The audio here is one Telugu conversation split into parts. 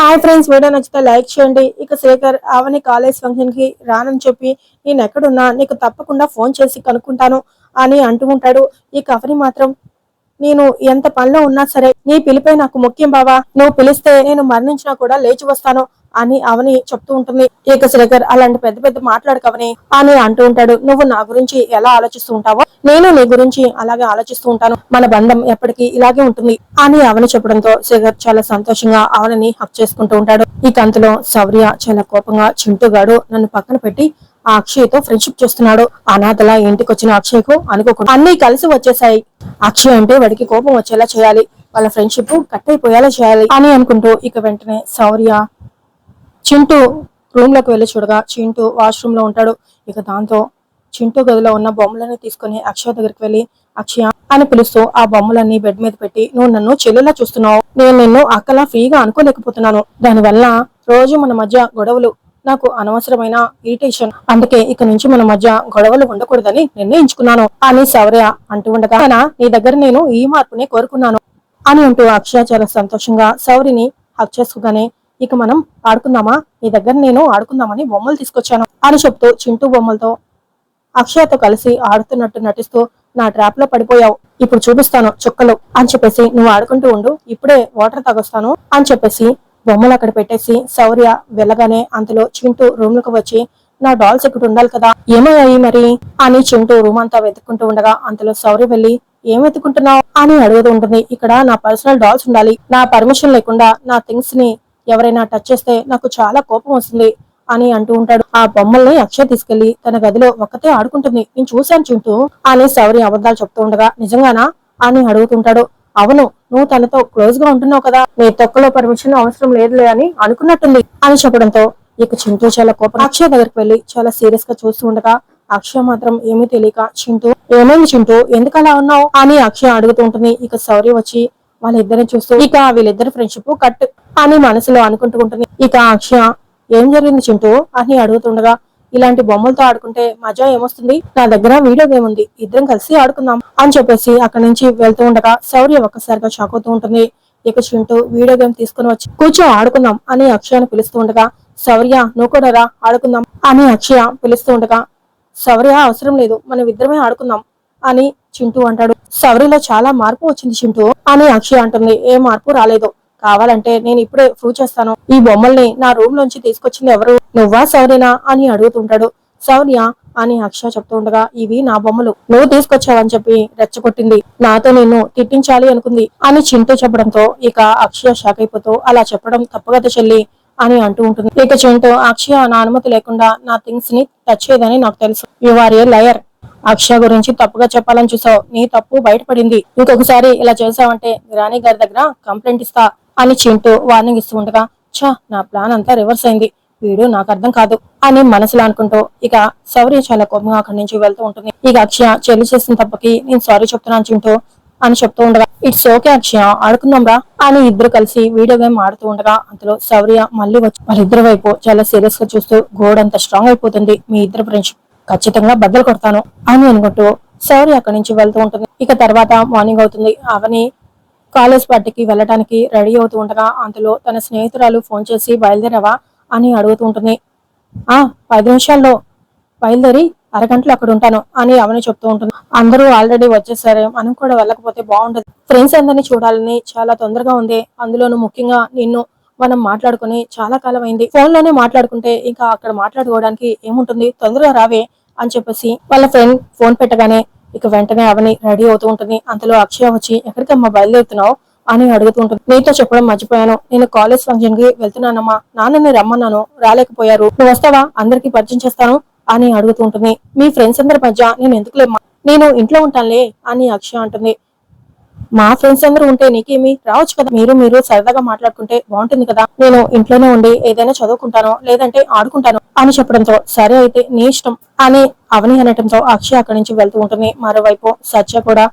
హాయ్ ఫ్రెండ్స్ వీడియో నచ్చితే లైక్ చేయండి. ఇక శేఖర్ అవని కాలేజ్ ఫంక్షన్కి రానని చెప్పి నేను ఎక్కడున్నా నీకు తప్పకుండా ఫోన్ చేసి కనుక్కుంటాను అని అంటూ ఉంటాడు. ఇక అవని మాత్రం నేను ఎంత పనిలో ఉన్నా సరే నీ పిలిపై నాకు ముఖ్యం బావా. నువ్వు పిలిస్తే నేను మరణించినా కూడా లేచి వస్తాను. అని అవని చెప్తూ ఉంటుంది. ఇక శేఖర్ అలాంటి పెద్ద పెద్ద మాట్లాడకవని అని అంటూ ఉంటాడు. నువ్వు నా గురించి ఎలా ఆలోచిస్తూ ఉంటావో నేను నీ గురించి అలాగే ఆలోచిస్తూ ఉంటాను. మన బంధం ఎప్పటికీ ఇలాగే ఉంటుంది. అని అవని చెప్పడంతో శేఖర్ చాలా సంతోషంగా అవనని హక్ చేసుకుంటూ ఉంటాడు. ఈ కంతలో శౌర్య చాలా కోపంగా చింటూగాడు నన్ను పక్కన పెట్టి ఆ అక్షయ్తో ఫ్రెండ్షిప్ చేస్తున్నాడు. అనాథలా ఇంటికి వచ్చిన అక్షయ్కు అనుకోకుండా అన్ని కలిసి వచ్చేసాయి అక్షయ్ అంటే వాడికి కోపం వచ్చేలా చేయాలి. వాళ్ళ ఫ్రెండ్షిప్ కట్ అయిపోయేలా చేయాలి అని అనుకుంటూ ఇక వెంటనే శౌర్య చింటూ రూమ్లోకి వెళ్ళి చూడగా చింటూ వాష్రూమ్లో ఉంటాడు. ఇక దాంతో చింటూ గదిలో ఉన్న బొమ్మలన్నీ తీసుకుని అక్షయ దగ్గరికి వెళ్ళి అక్షయ అని పిలుస్తూ ఆ బొమ్మలన్నీ బెడ్ మీద పెట్టి నువ్వు నన్ను చెల్లెలా చూస్తున్నావు? నేను నిన్ను అక్కలా ఫ్రీగా అనుకోలేకపోతున్నాను. దానివల్ల రోజు మన మధ్య గొడవలు నాకు అనవసరమైన ఇరిటేషన్ అందుకే ఇక నుంచి మన మధ్య గొడవలు ఉండకూడదని నిర్ణయించుకున్నాను అని శౌర్య అంటూ ఉండగా నీ దగ్గర నేను ఈ మార్పునే కోరుకున్నాను అని అంటూ అక్షయ చాలా సంతోషంగా శౌరిని హక్ చేసుకోగానే ఇక మనం ఆడుకుందామా? నీ దగ్గర నేను ఆడుకుందామని బొమ్మలు తీసుకొచ్చాను అని చెప్తూ చింటూ బొమ్మలతో అక్షయతో కలిసి ఆడుతున్నట్టు నటిస్తూ నా ట్రాప్లో పడిపోయావు. ఇప్పుడు చూపిస్తాను చుక్కలు అని చెప్పేసి నువ్వు ఆడుకుంటూ ఉండు ఇప్పుడే వాటర్ తాగొస్తాను అని చెప్పేసి బొమ్మలు అక్కడ పెట్టేసి శౌర్య వెళ్ళగానే అంతలో చింటూ రూమ్లకు వచ్చి నా డాల్స్ ఇక్కడ ఉండాలి కదా ఏమయ్యాయి మరి? అని చింటూ రూమ్ అంతా వెతుక్కుంటూ ఉండగా అంతలో శౌర్య వెళ్ళి ఏం వెతుకుంటున్నావు అని అడుగుతూ ఉంటుంది. ఇక్కడ నా పర్సనల్ డాల్స్ ఉండాలి. నా పర్మిషన్ లేకుండా నా థింగ్స్ని ఎవరైనా టచ్ చేస్తే నాకు చాలా కోపం వస్తుంది అని అంటూ ఉంటాడు. ఆ బొమ్మల్ని అక్షయ్ తీసుకెళ్ళి తన గదిలో ఒక్కతే ఆడుకుంటుంది. నేను చూశాను చింటూ అని శౌరి అబద్ధాలు చెప్తూ ఉండగా నిజంగానా? అని అడుగుతుంటాడు. అవును నువ్వు తనతో క్లోజ్గా ఉంటున్నావు కదా. నీ తొక్కలో పర్మిషన్ అవసరం లేదులే అని అనుకున్నట్టుంది అని చెప్పడంతో ఇక చింటూ చాలా కోపం అక్షయ్ దగ్గరికి వెళ్ళి చాలా సీరియస్గా చూస్తూ ఉండగా అక్షయ్ మాత్రం ఏమీ తెలియక చింటూ ఏమైంది చింటూ? ఎందుకు అలా ఉన్నావు? అని అక్షయ్ అడుగుతూ ఉంటుంది. ఇక శౌర్య వచ్చి వాళ్ళిద్దరిని చూస్తూ ఇక వీళ్ళిద్దరి ఫ్రెండ్షిప్ కట్ అని మనసులో అనుకుంటూ ఉంటుంది. ఇక అక్షయ ఏం జరిగింది చింటూ? అని అడుగుతుండగా ఇలాంటి బొమ్మలతో ఆడుకుంటే మజా ఏమొస్తుంది? నా దగ్గర వీడియో గేమ్ ఉంది. ఇద్దరం కలిసి ఆడుకుందాం. అని చెప్పేసి అక్కడి నుంచి వెళ్తూ ఉండగా శౌర్య ఒక్కసారిగా షాక్ అవుతూ ఉంటుంది. ఇక చింటూ వీడియో గేమ్ తీసుకుని వచ్చి కూర్చో ఆడుకుందాం అని అక్షయాన్ని పిలుస్తూ ఉండగా శౌర్య నువ్వు కూడా రా ఆడుకుందాం అని అక్షయ పిలుస్తూ ఉండగా శౌర్య అవసరం లేదు. మనం ఇద్దరమే ఆడుకుందాం. అని చింటూ అంటాడు. సవరిలో చాలా మార్పు వచ్చింది చింటూ. అని అక్షయ అంటుంది. ఏ మార్పు రాలేదు. కావాలంటే నేను ఇప్పుడే ప్రూవ్ చేస్తాను. ఈ బొమ్మల్ని నా రూమ్ నుంచి తీసుకొచ్చింది ఎవరు? నువ్వా శౌర్యనా అని అడుగుతుంటాడు. సౌర్య అని అక్షయ చెప్తూ ఉండగా ఇవి నా బొమ్మలు. నువ్వు తీసుకొచ్చావని చెప్పి రెచ్చగొట్టింది. నాతో నిన్ను తిట్టించాలి అనుకుంది అని చింటూ చెప్పడంతో ఇక అక్షయ షాక్ అయిపోతూ అలా చెప్పడం తప్పుగత చెల్లి అని అంటూ ఉంటుంది. ఇక చింటూ అక్షయ నా అనుమతి లేకుండా నా థింగ్స్ని టచ్ చేయదని నాకు తెలుసు. You are a liar. Akshaya గురించి తప్పుగా చెప్పాలని చూసావు. నీ తప్పు బయటపడింది. ఇంకొకసారి ఇలా చేసావంటే రాణి గారి దగ్గర కంప్లైంట్ ఇస్తా అని చింటూ వార్నింగ్ ఇస్తూ ఉండగా ఛా నా ప్లాన్ అంతా రివర్స్ అయింది. వీడు నాకు అర్థం కాదు అని మనసులో అనుకుంటూ ఇక శౌర్య చాలా కోపంగా అక్కడి నుంచి వెళ్తూ ఉంటుంది. ఇక అక్షయ చెల్లి చేసిన తప్పకి నేను సారీ చెప్తున్నాను చింటూ అని చెప్తూ ఉండగా ఇట్స్ ఓకే అక్షయ ఆడుకుందాం రా అని ఇద్దరు కలిసి వీడియో గేమ్ ఆడుతూ ఉండగా అందులో శౌర్య మళ్ళీ వచ్చి వాళ్ళిద్దరి వైపు చాలా సీరియస్గా చూస్తూ గోడంత స్ట్రాంగ్ అయిపోతుంది మీ ఇద్దరు ఫ్రెండ్షిప్ ఖచ్చితంగా బద్దలు కొడతాను అని అనుకుంటూ సారీ అక్కడి నుంచి వెళ్తూ ఉంటుంది. ఇక తర్వాత మార్నింగ్ అవుతుంది. అవని కాలేజ్ పార్టీకి వెళ్ళడానికి రెడీ అవుతూ ఉండగా అందులో తన స్నేహితురాలు ఫోన్ చేసి బయలుదేరావా? అని అడుగుతూ ఉంటుంది. ఆ పది నిమిషాల్లో బయలుదేరి అరగంటలో అక్కడ ఉంటాను అని అవని చెప్తూ ఉంటుంది. అందరూ ఆల్రెడీ వచ్చేసారే. మనం కూడా వెళ్ళకపోతే బాగుండదు. ఫ్రెండ్స్ అందరినీ చూడాలని చాలా తొందరగా ఉంది. అందులోనూ ముఖ్యంగా నిన్ను మనం మాట్లాడుకుని చాలా కాలం అయింది. ఫోన్లోనే మాట్లాడుకుంటే ఇంకా అక్కడ మాట్లాడుకోవడానికి ఏముంటుంది? తొందరగా రావే. అని చెప్పేసి వాళ్ళ ఫ్రెండ్ ఫోన్ పెట్టగానే ఇక వెంటనే అవని రెడీ అవుతూ ఉంటుంది. అంతలో అక్షయ వచ్చి ఎక్కడికమ్మా బయలుదేరుతున్నావు? అని అడుగుతూ ఉంటుంది. నీతో చెప్పడం మర్చిపోయాను. నేను కాలేజ్ ఫంక్షన్కి వెళ్తున్నానమ్మా. నాన్నని రమ్మన్నాను. రాలేకపోయారు. నువ్వు వస్తావా? అందరికి పరిచయం చేస్తాను. అని అడుగుతూ ఉంటుంది. మీ ఫ్రెండ్స్ అందరి మధ్య నేను ఎందుకులేమ్మా? నేను ఇంట్లో ఉంటానులే. అని అక్షయ అంటుంది. మా ఫ్రెండ్స్ అందరూ ఉంటే నీకేమి? రావచ్చు కదా? మీరు మీరు సరదాగా మాట్లాడుకుంటే బాగుంటుంది కదా? నేను ఇంట్లోనే ఉండి ఏదైనా చదువుకుంటాను లేదంటే ఆడుకుంటాను అని చెప్పడంతో సరే అయితే నీ ఇష్టం అని అవని అనటంతో అక్షయ్ అక్కడి నుంచి వెళ్తూ ఉంటుంది. మరోవైపు సత్య కూడా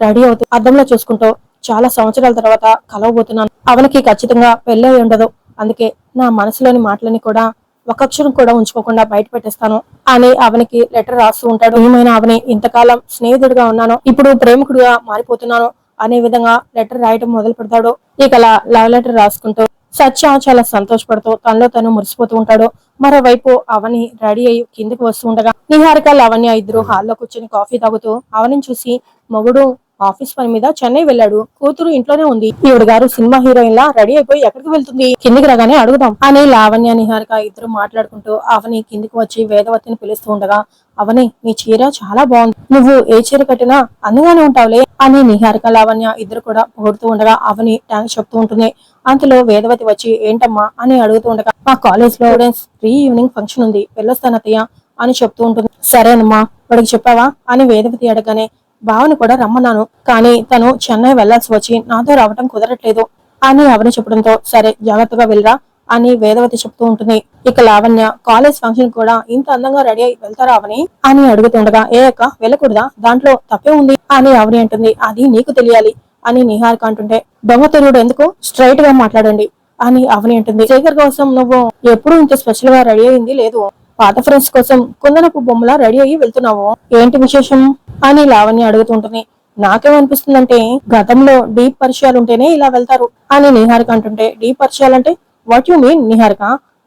రెడీ అవుతూ అద్దంలో చూసుకుంటూ చాలా సంవత్సరాల తర్వాత కలవబోతున్నాను. అవనికి ఖచ్చితంగా పెళ్ళై అయి ఉండదు. అందుకే నా మనసులోని మాటలని కూడా ఒక అక్షరం కూడా ఉంచుకోకుండా బయట పెట్టేస్తాను అని అవనికి లెటర్ రాస్తూ ఉంటాడు. ఏమైనా అవని ఇంతకాలం స్నేహితుడిగా ఉన్నాను. ఇప్పుడు ప్రేమికుడిగా మారిపోతున్నాను. అనే విధంగా లెటర్ రాయటం మొదలు పెడతాడు. ఇక అలా లవ్ లెటర్ రాసుకుంటూ సత్య చాలా సంతోషపడుతూ తనలో తను మురిసిపోతూ ఉంటాడు. మరోవైపు అవని రెడీ అయ్యి కిందకి వస్తూ ఉండగా నిహారిక లావణ్య ఇద్దరు హాల్లో కూర్చొని కాఫీ తాగుతూ అవనిని చూసి మొగుడు ఆఫీస్ పని మీద చెన్నై వెళ్ళాడు. కూతురు ఇంట్లోనే ఉంది. ఈవిడ గారు సినిమా హీరోయిన్ లా రెడీ అయిపోయి ఎక్కడికి వెళ్తుంది? కిందికి రాగానే అడుగుదాం అని లావణ్య నిహారిక ఇద్దరు మాట్లాడుకుంటూ అవని కిందికి వచ్చి వేదవతిని పిలుస్తూ ఉండగా అవని నీ చీర చాలా బాగుంది. నువ్వు ఏ చీర కట్టినా అందంగానే ఉంటావులే అని నిహారిక లావణ్య ఇద్దరు కూడా పొగుడుతూ ఉండగా అవని థ్యాంక్స్ చెప్తూ ఉంటుంది. అంతలో వేదవతి వచ్చి ఏంటమ్మా? అని అడుగుతూ ఉండగా మా కాలేజ్లో స్టూడెంట్స్ ప్రీ ఈవినింగ్ ఫంక్షన్ ఉంది. వెళ్ళొస్తాను అని చెప్తూ ఉంటుంది. సరేనమ్మా వాడికి చెప్పావా? అని వేదవతి అడగగానే భావని కూడా రమ్మన్నాను. కానీ తను చెన్నై వెళ్ళాల్సి వచ్చి నాతో రావటం కుదరట్లేదు అని అవని చెప్పడంతో సరే జాగ్రత్తగా వెళ్ళరా. అని వేదవతి చెప్తూ ఉంటుంది. ఇక లావణ్య కాలేజ్ ఫంక్షన్ కూడా ఇంత అందంగా రెడీ అయి వెళ్తారా అవని? అని అడుగుతుండగా ఏ అక్క వెళ్ళకూడదా? దాంట్లో తప్పే ఉంది అని అవని అంటుంది. అది నీకు తెలియాలి అని నిహారిక అంటుంటే దొంగతరుడు ఎందుకు? స్ట్రైట్గా మాట్లాడండి అని అవని అంటుంది. శేఖర్ కోసం నువ్వు ఎప్పుడు ఇంత స్పెషల్గా రెడీ అయింది లేదు. పాత ఫ్రెండ్స్ కోసం కుందనపు బొమ్మలా రెడీ అయ్యి వెళ్తున్నావు. ఏంటి విశేషం? అని లావణ్య అడుగుతుంటుంది నాకేమనిపిస్తుందంటే గతంలో డీప్ పరిచయాలు ఉంటేనే ఇలా వెళ్తారు అని నిహారిక అంటుంటే డీప్ పరిచయాలు అంటే వాట్ యు మీన్ నిహారిక?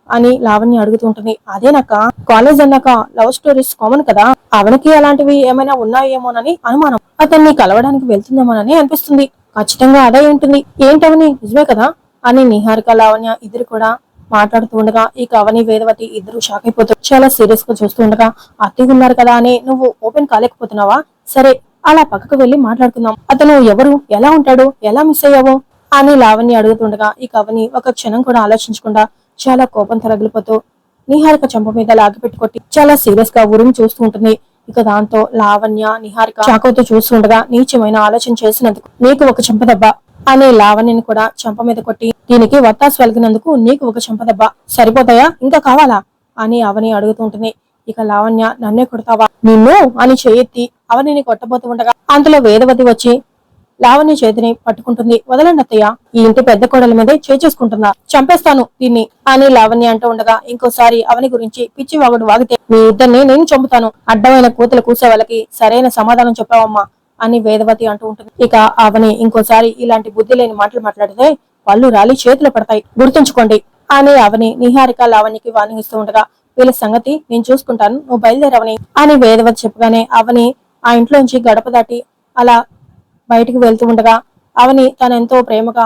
అని లావణ్య అడుగుతుంటుంది. అదేనక్క కాలేజ్ అన్నాక లవ్ స్టోరీస్ కామన్ కదా? అవనికి అలాంటివి ఏమైనా ఉన్నాయేమోనని అనుమానం. అతన్ని కలవడానికి వెళ్తుందేమోనని అనిపిస్తుంది. ఖచ్చితంగా అదే ఉంటుంది. ఏంటవని? నిజమే కదా? అని నిహారిక లావణ్య ఇద్దరు కూడా మాట్లాడుతూ ఉండగా ఇక అవని వేదవతి ఇద్దరు షాక్ అయిపోతారు చాలా సీరియస్గా చూస్తూ ఉండగా అత్తయ్య ఉన్నారు కదా అని నువ్వు ఓపెన్ కాలేకపోతున్నావా? సరే అలా పక్కకు వెళ్ళి మాట్లాడుకుందాం. అతను ఎవరు? ఎలా ఉంటాడు? ఎలా మిస్ అయ్యావు? అని లావణ్య అడుగుతుండగా ఇక అవని ఒక క్షణం కూడా ఆలోచించకుండా చాలా కోపంతో తరగిలిపోతూ నిహారిక చెంప మీద లాగిపెట్టుకొట్టి చాలా సీరియస్గా ఉరిమి చూస్తూ ఉంటుంది. ఇక దాంతో లావణ్య నిహారిక చాకోతో చూస్తుండగా నీచమైన ఆలోచన చేసినందుకు నీకు ఒక చెంపదెబ్బ అని లావణ్యని కూడా చెంప మీద కొట్టి దీనికి వత్తాసు వెలిగినందుకు నీకు ఒక చెంపదెబ్బ సరిపోతాయా? ఇంకా కావాలా? అని అవని అడుగుతుంటుంది ఇక లావణ్య నన్నే కొడతావా? నిన్ను అని చేయెత్తి అవనిని కొట్టబోతూ ఉండగా అంతలో వేదవతి వచ్చి లావణ్య చేతిని పట్టుకుంటుంది. వదలండి ఈ ఇంటి పెద్ద కోడల మీదే చేచేసుకుంటుందా చంపేస్తాను దీన్ని అని లావణ్య అంటూ ఉండగా ఇంకోసారి అవని గురించి పిచ్చి వాగుడు వాగితే మీ ఇద్దరిని నేను చంపుతాను. అడ్డమైన కూతులు కూసే వాళ్ళకి సరైన సమాధానం చెప్పావమ్మా అని వేదవతి అంటూ ఉంటుంది. ఇక అవని ఇంకోసారి ఇలాంటి బుద్ధి లేని మాటలు మాట్లాడితే పళ్ళు రాలి చేతులు పడతాయి. గుర్తుంచుకోండి అని అవని నిహారిక లావణ్యకి వార్నింగ్ ఉండగా వీళ్ళ సంగతి నేను చూసుకుంటాను నువ్వు బయలుదేరవని అని వేదవతి చెప్పగానే అవని ఆ ఇంట్లోంచి గడప దాటి అలా బయటికి వెళ్తూ ఉండగా అవని తనెంతో ఎంతో ప్రేమగా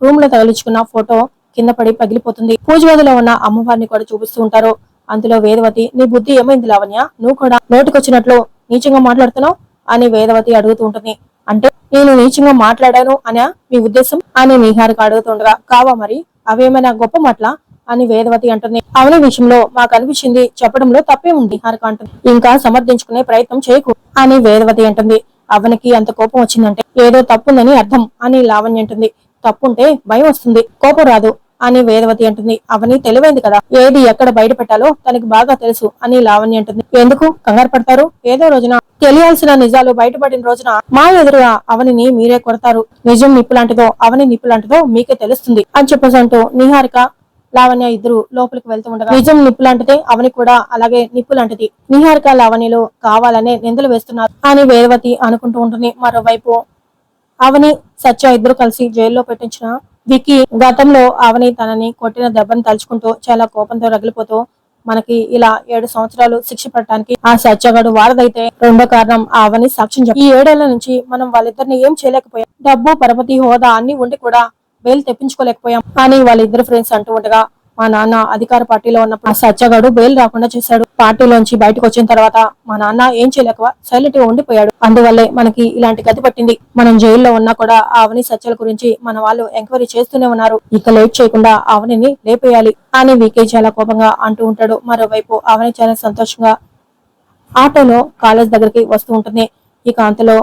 రూమ్లో తగిలించుకున్న ఫోటో కింద పడి పగిలిపోతుంది. పూజ గదిలో ఉన్న అమ్మవారిని కూడా చూపిస్తూ ఉంటారు. అందులో వేదవతి నీ బుద్ధి ఏమైంది లావణ్య? నువ్వు కూడా నోటికొచ్చినట్లు నీచంగా మాట్లాడుతున్నావు? అని వేదవతి అడుగుతూ ఉంటుంది. అంటే నేను నీచంగా మాట్లాడాను అనే మీ ఉద్దేశం? అని నిహారిక అడుగుతుండగా కావా మరి? అవేమైనా గొప్ప మాటల? అని వేదవతి అంటుంది. అవని విషయంలో మాకు అనిపించింది చెప్పడంలో తప్పే ఉంది హారిక అంటుంది. ఇంకా సమర్థించుకునే ప్రయత్నం చేయకు అని వేదవతి అంటుంది. అవనికి అంత కోపం వచ్చిందంటే ఏదో తప్పుందని అర్థం అని లావణ్య అంటుంది. తప్పుంటే భయం వస్తుంది. కోపం రాదు అని వేదవతి అంటుంది. అవని తెలివైంది కదా. ఏది ఎక్కడ బయట పెట్టాలో తనకి బాగా తెలుసు అని లావణ్య అంటుంది. ఎందుకు? కంగారు పడతారు? ఏదో రోజున తెలియాల్సిన నిజాలు బయటపడిన రోజున మా ఎదురుగా అవనిని మీరే కొడతారు. నిజం నిప్పు లాంటిదో అవని నిప్పులాంటిదో మీకే తెలుస్తుంది అని చెప్పేసి అంటూ నిహారిక లావణ్య ఇద్దరు లోపలికి వెళ్తూ ఉండగా నిజం నిప్పు లాంటిదే అవని కూడా అలాగే నిప్పు లాంటిది నిహారిక లావణిలో కావాలనే నిందలు వేస్తున్నారు. అని వేదవతి అనుకుంటూ ఉంటుంది. మరోవైపు అవని సత్య ఇద్దరు కలిసి జైల్లో పెట్టించిన వికి గతంలో అవని తనని కొట్టిన దెబ్బని తలుచుకుంటూ చాలా కోపంతో రగిలిపోతూ మనకి ఇలా ఏడు సంవత్సరాలు శిక్ష పడటానికి ఆ సత్యగాడు వారదైతే రెండో కారణం అవని సాక్ష్యం ఈ ఏడేళ్ళ నుంచి మనం వాళ్ళిద్దరిని ఏం చేయలేకపోయాం. డబ్బు పరపతి హోదా అన్ని ఉండి కూడా బెయిల్ తెప్పించుకోలేకపోయాం. అని వాళ్ళిద్దరు ఫ్రెండ్స్ అంటూ ఉండగా మా నాన్న అధికార పార్టీలో ఉన్నప్పుడు సచ్చగాడు సత్యగాడు బెయిల్ రాకుండా చేశాడు. పార్టీలోంచి బయటకు వచ్చిన తర్వాత మా నాన్న ఏం చేయలేక సైలెంట్గా ఉండిపోయాడు. అందువల్లే మనకి ఇలాంటి గతి పట్టింది. మనం జైల్లో ఉన్నా కూడా ఆవని సత్యాల గురించి మన వాళ్ళు ఎంక్వైరీ చేస్తూనే ఉన్నారు. ఇక లేట్ చేయకుండా ఆవనిని లేపేయాలి. అని వీకే చాలా కోపంగా అంటూ ఉంటాడు. మరోవైపు ఆవని చాలా సంతోషంగా ఆటోలో కాలేజ్ దగ్గరికి వస్తూ ఉంటుంది. ఇక అంతలో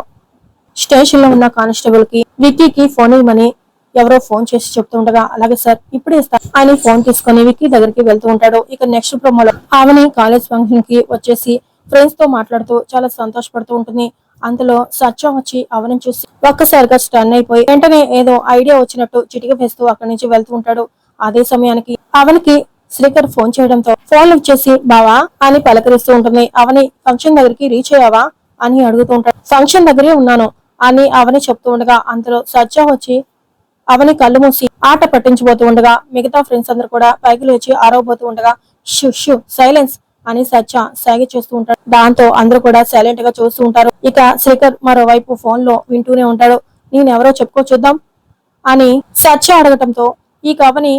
స్టేషన్లో ఉన్న కానిస్టేబుల్కి విక్కీకి ఫోన్ ఇవ్వమని ఎవరో ఫోన్ చేసి చెప్తూ ఉండగా అలాగే సార్ ఇప్పుడే ఇస్తా అని ఫోన్ తీసుకుని విక్కీ దగ్గరికి వెళ్తూ ఉంటాడు. ఇక నెక్స్ట్ ప్రోమోలో ఆమెని కాలేజ్ ఫంక్షన్కి వచ్చేసి ఫ్రెండ్స్తో మాట్లాడుతూ చాలా సంతోషపడుతూ ఉంటుంది. అంతలో సత్యం వచ్చి అవని చూసి ఒక్కసారిగా స్టన్ అయిపోయి వెంటనే ఏదో ఐడియా వచ్చినట్టు చిటిక వేస్తూ అక్కడి నుంచి వెళ్తూ ఉంటాడు. అదే సమయానికి అవనికి శ్రీకర్ ఫోన్ చేయడంతో ఫోన్ లిఫ్ట్ చేసి బావా అని పలకరిస్తూ ఉంటుంది. అవని ఫంక్షన్ దగ్గరికి రీచ్ అయ్యావా? అని అడుగుతూ ఉంటాడు. ఫంక్షన్ దగ్గరే ఉన్నాను అని అవని చెప్తూ ఉండగా అంతలో సత్య వచ్చి అవని కళ్ళు మూసి ఆట పట్టించబోతూ ఉండగా మిగతా ఫ్రెండ్స్ అందరు కూడా పైకి లేచి ఆరవబోతూ ఉండగా షు షు సైలెన్స్ అని సత్య సాగి చేస్తూ ఉంటాడు. దాంతో అందరూ కూడా సైలెంట్గా చూస్తూ ఉంటారు. ఇక శేఖర్ మరోవైపు ఫోన్లో వింటూనే ఉంటాడు. నేనెవరో చెప్పుకో చూద్దాం అని సత్య అడగటంతో ఈ కవని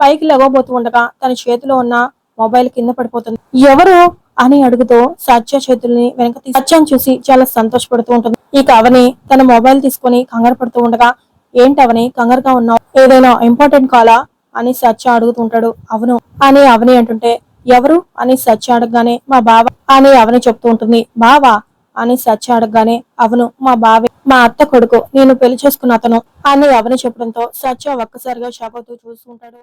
పైకి లెగవబోతూ ఉండగా తన చేతిలో ఉన్న మొబైల్ కింద పడిపోతుంది. ఎవరు? అని అడుగుతూ సత్య చేతుల్ని వెనక తీసి సత్యాన్ని చూసి చాలా సంతోషపడుతూ ఉంటుంది. ఈ కవని తన మొబైల్ తీసుకొని కంగారు పడుతూ ఉండగా ఏంటవని కంగారుగా ఉన్నావు? ఏదైనా ఇంపార్టెంట్ కాలా? అని సత్య అడుగుతుంటాడు. అవును. అని అవని అంటుంటే ఎవరు? అని సత్య అడగగానే మా బావ. అని అవని చెప్తూ ఉంటుంది. బావా? అని సత్య అడగగానే అవును మా బావే. మా అత్త కొడుకు నేను పెళ్ళి చేసుకున్న అతను. అని అవని చెప్పడంతో సత్య ఒక్కసారిగా షాక్ అవుతూ చూస్తుంటాడు.